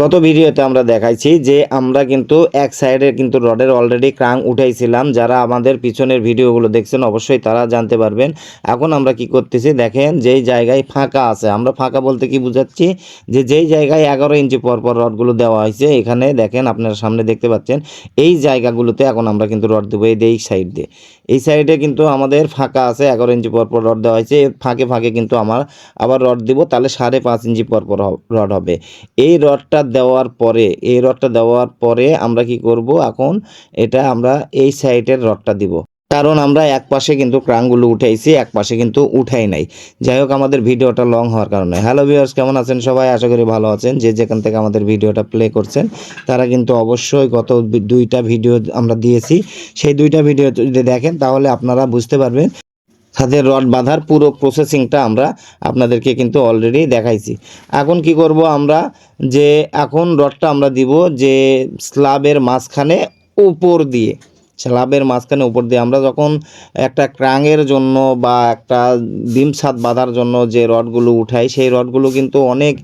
গত ভিডিওতে আমরা দেখাইছি যে আমরা কিন্তু এক সাইডে কিন্তু রডের অলরেডি ক্রাং উঠাইছিলাম। যারা আমাদের পিছনের ভিডিওগুলো দেখছেন অবশ্যই তারা জানতে পারবেন। এখন আমরা কি করতেছি, দেখেন যেই জায়গায় ফাঁকা আছে। আমরা ফাঁকা বলতে কি বুঝাচ্ছি? যে যেই জায়গায় এগারো ইঞ্চি পর পর রডগুলো দেওয়া হয়েছে, এখানে দেখেন আপনারা সামনে দেখতে পাচ্ছেন, এই জায়গাগুলোতে এখন আমরা কিন্তু রড দেবো এই সাইড দিয়ে। এই সাইডে কিন্তু আমাদের ফাঁকা আছে, এগারো ইঞ্চি পর পর রড দেওয়া হয়েছে। ফাঁকে ফাঁকে কিন্তু আমার আবার রড দিব, তাহলে সাড়ে পাঁচ ইঞ্চি পর পর রড হবে। এই রডটা দেওয়ার পরে, এই রডটা দেওয়ার পরে আমরা কি করব? এখন এটা আমরা এই সাইডের রডটা দিব। কারণ আমরা এক পাশে কিন্তু ক্রাংগুলো উঠাইছি, এক পাশে কিন্তু উঠাই নাই। যাই হোক, আমাদের ভিডিওটা লং হওয়ার কারণে। হ্যালো ভিউয়ার্স কেমন আছেন সবাই? আশা করি ভালো আছেন। যে যেখান থেকে আমাদের ভিডিওটা প্লে করছেন, তারা কিন্তু অবশ্যই গত দুইটা ভিডিও আমরা দিয়েছি। সেই দুইটা ভিডিও যদি দেখেন, তাহলে আপনারা বুঝতে পারবেন ছাদের রড বাঁধার পুরো প্রসেসিংটা আমরা আপনাদেরকে কিন্তু অলরেডি দেখাইছি। এখন কি করব আমরা যে এখন রডটা আমরা দিব যে স্ল্যাবের মাঝখানে উপর দিয়ে। স্ল্যাবের মাঝখানে উপর দিয়ে আমরা যখন একটা ক্রাঙের জন্য বা একটা ডিম ছাদ বাঁধার জন্য যে রডগুলো উঠাই, সেই রডগুলো কিন্তু অনেক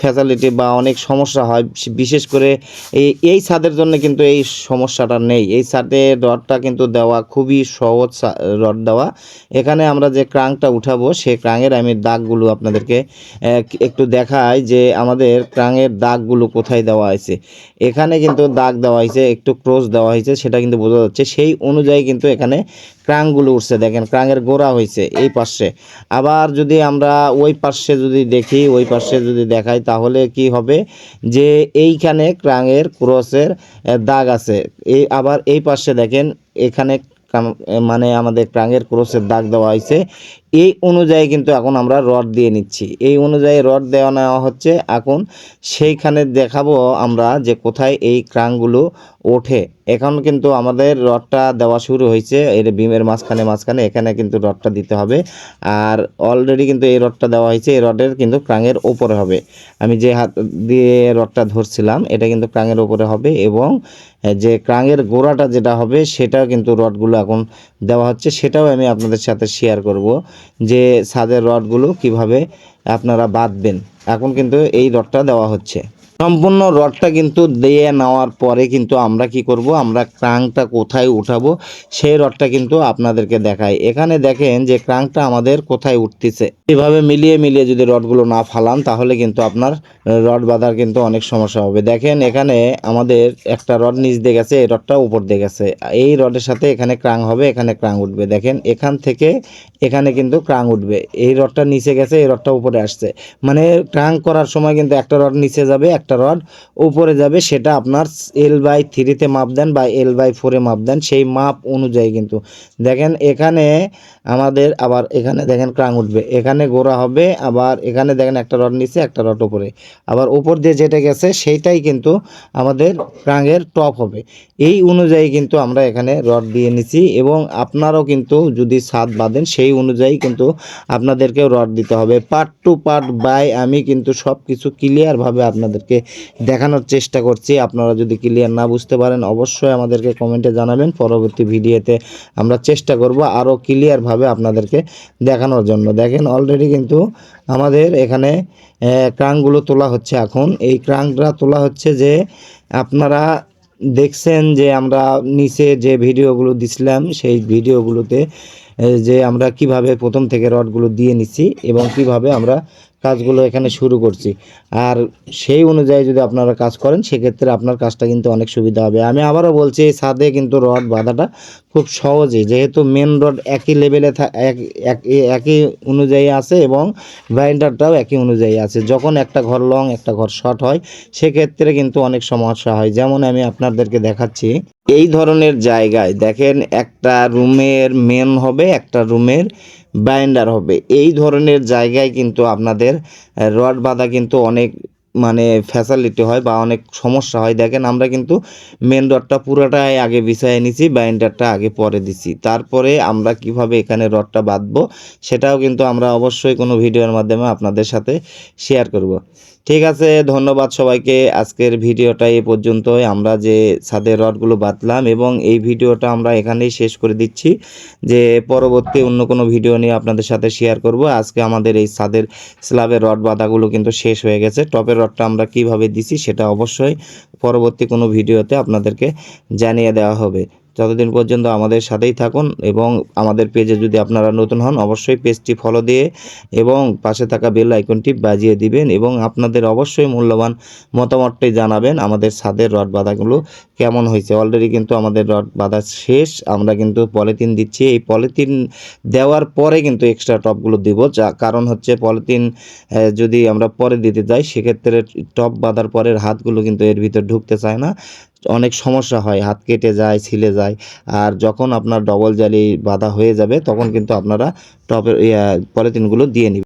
ফ্যাসিলিটি বা অনেক সমস্যা হয় বিশেষ করে এই এই ছাদের জন্য কিন্তু এই সমস্যাটা নেই। এই ছাদে রডটা কিন্তু দেওয়া খুবই সহজ রড দেওয়া। এখানে আমরা যে ক্রাংটা উঠাবো সেই ক্রাঙের আমি দাগগুলো আপনাদেরকে একটু দেখাই যে আমাদের ক্রাঙের দাগগুলো কোথায় দেওয়া হয়েছে। এখানে কিন্তু দাগ দেওয়া হয়েছে, একটু ক্রস দেওয়া হয়েছে, সেটা কিন্তু বোঝা যাচ্ছে। সেই অনুযায়ী কিন্তু এখানে ক্রাংগুলো উঠছে দেখেন, ক্রাঙের গোড়া হয়েছে এই পাশে। আবার যদি আমরা ওই পাশে যদি দেখি, ওই পাশে যদি দেখাই, তাহলে কি হবে? যে এইখানে ক্রাঙের ক্রসের দাগ আছে। এই আবার এই পাশে দেখেন, এখানে মানে আমাদের ক্রাঙের ক্রসের দাগ দেওয়া হয়েছে এই অনুযায়ী কিন্তু এখন আমরা রড দিয়ে নিচ্ছি। এই অনুযায়ী রড দেওয়া নেওয়া হচ্ছে। এখন সেইখানে দেখাবো আমরা যে কোথায় এই ক্রাংগুলো ওঠে। এখন কিন্তু আমাদের রডটা দেওয়া শুরু হয়েছে। এর বিমের মাঝখানে মাঝখানে এখানে কিন্তু রডটা দিতে হবে। আর অলরেডি কিন্তু এই রডটা দেওয়া হয়েছে। এই রডের কিন্তু ক্রাঙের ওপরে হবে। আমি যে হাত দিয়ে রডটা ধরছিলাম, এটা কিন্তু ক্রাঙের ওপরে হবে এবং যে ক্রাঙের গোড়াটা যেটা হবে, সেটাও কিন্তু রডগুলো এখন দেওয়া হচ্ছে। সেটাও আমি আপনাদের সাথে শেয়ার করব যে ছাদের রডগুলো কীভাবে আপনারা বাঁধবেন। এখন কিন্তু এই রডটা দেওয়া হচ্ছে। সম্পূর্ণ রডটা কিন্তু দিয়ে নেওয়ার পরে কিন্তু আমরা কি করব? আমরা ক্রাংটা কোথায় উঠাবো? সেই রডটা কিন্তু আপনাদেরকে দেখাই। এখানে দেখেন যে ক্রাংটা আমাদের কোথায় উঠতেছে। এভাবে মিলিয়ে মিলিয়ে যদি রডগুলো না ফালান, তাহলে কিন্তু আপনার রড বাঁধার কিন্তু অনেক সমস্যা হবে। দেখেন এখানে আমাদের একটা রড নিচ দিয়ে গেছে, এই রডটা উপর দিয়ে গেছে। এই রডের সাথে এখানে ক্রাং হবে, এখানে ক্রাং উঠবে। দেখেন এখান থেকে এখানে কিন্তু ক্রাং উঠবে। এই রডটা নিচে গেছে, এই রডটা উপরে আসছে। মানে ক্রাং করার সময় কিন্তু একটা রড নিচে যাবে একটা রড উপরে যাবে, সেটা আপনার এল বাই থ্রিতে মাপ দেন বা এল বাই ফোরে মাপ দেন, সেই মাপ অনুযায়ী কিন্তু। দেখেন এখানে আমাদের আবার এখানে দেখেন ক্রাং উঠবে, এখানে গোড়া হবে, আবার এখানে দেখেন একটা রড নিচে, একটা রড উপরে। আবার উপর দিয়ে যেটা গেছে, সেইটাই কিন্তু আমাদের ক্রাঙের টপ হবে। এই অনুযায়ী কিন্তু আমরা এখানে রড দিয়ে নিছি এবং আপনারাও কিন্তু যদি ছাদ বাঁধেন, সেই অনুযায়ী কিন্তু আপনাদেরকেও রড দিতে হবে। পার্ট টু পার্ট বাই আমি কিন্তু সব কিছু ক্লিয়ারভাবে আপনাদেরকে দেখানোর চেষ্টা করছি। আপনারা যদি ক্লিয়ার না বুঝতে পারেন, অবশ্যই আমাদেরকে কমেন্টে জানাবেন। পরবর্তী ভিডিওতে আমরা চেষ্টা করব আরও ক্লিয়ারভাবে আপনাদেরকে দেখানোর জন্য। দেখেন অলরেডি কিন্তু আমাদের এখানে ক্রাংগুলো তোলা হচ্ছে এখন। এই ক্রাংটা তোলা হচ্ছে যে, আপনারা দেখছেন যে আমরা নিচে যে ভিডিওগুলো দিছিলাম, সেই ভিডিওগুলোতে যে আমরা কীভাবে প্রথম থেকে রডগুলো দিয়ে নিচ্ছি এবং কীভাবে আমরা কাজগুলো এখানে শুরু করছি। আর সেই অনুযায়ী যদি আপনারা কাজ করেন, সেক্ষেত্রে আপনার কাজটা কিন্তু অনেক সুবিধা হবে। আমি আবারও বলছি, এই ছাদে কিন্তু রড বাঁধাটা খুব সহজে যেহেতু মেন রড একই লেভেলে একই অনুযায়ী আছে এবং গ্রাইন্ডারটাও একই অনুযায়ী আছে। যখন একটা ঘর লং একটা ঘর শর্ট হয়, সেক্ষেত্রে কিন্তু অনেক সমস্যা হয়। যেমন আমি আপনাদেরকে দেখাচ্ছি, এই ধরনের জায়গায় দেখেন একটা রুমের মেন হবে, একটা রুমের বাইন্ডার হবে। এই ধরনের জায়গায় কিন্তু আপনাদের রড বাঁধা কিন্তু অনেক মানে ফ্যাসালিটি হয় বা অনেক সমস্যা হয়। দেখেন আমরা কিন্তু মেন রডটা পুরোটাই আগে বিছায় নিছি বাইন্ডারটা আগে পরে দিছি। তারপরে আমরা কীভাবে এখানে রডটা বাঁধবো, সেটাও কিন্তু আমরা অবশ্যই কোনো ভিডিওর মাধ্যমে আপনাদের সাথে শেয়ার করব। ঠিক আছে, ধন্যবাদ সবাইকে। আজকের ভিডিওটা এই পর্যন্তই। আমরা যে ছাদের রডগুলো বাতলাম এবং এই ভিডিওটা আমরা এখানেই শেষ করে দিচ্ছি। যে পরবর্তী অন্য কোনো ভিডিও নিয়ে আপনাদের সাথে শেয়ার করব। আজকে আমাদের এই ছাদের স্ল্যাবের রড বাঁধাগুলো কিন্তু শেষ হয়ে গেছে। টপের রডটা আমরা কীভাবে দিছি সেটা অবশ্যই পরবর্তী কোনো ভিডিওতে আপনাদেরকে জানিয়ে দেওয়া হবে। ততদিন পর্যন্ত আমাদের সাথেই থাকুন এবং আমাদের পেজে যদি আপনারা নতুন হন, অবশ্যই পেজটি ফলো দিয়ে এবং পাশে থাকা বেল আইকনটি বাজিয়ে দিবেন এবং আপনাদের অবশ্যই মূল্যবান মতামতটাই জানাবেন আমাদের ছাদের রড বাঁধাগুলো কেমন হয়েছে। অলরেডি কিন্তু আমাদের রড বাঁধা শেষ। আমরা কিন্তু পলিথিন দিচ্ছি। এই পলিথিন দেওয়ার পরে কিন্তু এক্সট্রা টপগুলো দিব। যা কারণ হচ্ছে পলিথিন যদি আমরা পরে দিতে যাই, সেক্ষেত্রে টপ বাঁধার পরের হাতগুলো কিন্তু এর ভিতর ঢুকতে চায় না। অনেক সমস্যা হয়, হাত কেটে যায়, ছিলে যায়, আর যখন আপনার ডবল জালি বাঁধা হয়ে যাবে, তখন কিন্তু আপনারা টপের পলিথিনগুলো দিয়ে নেবেন।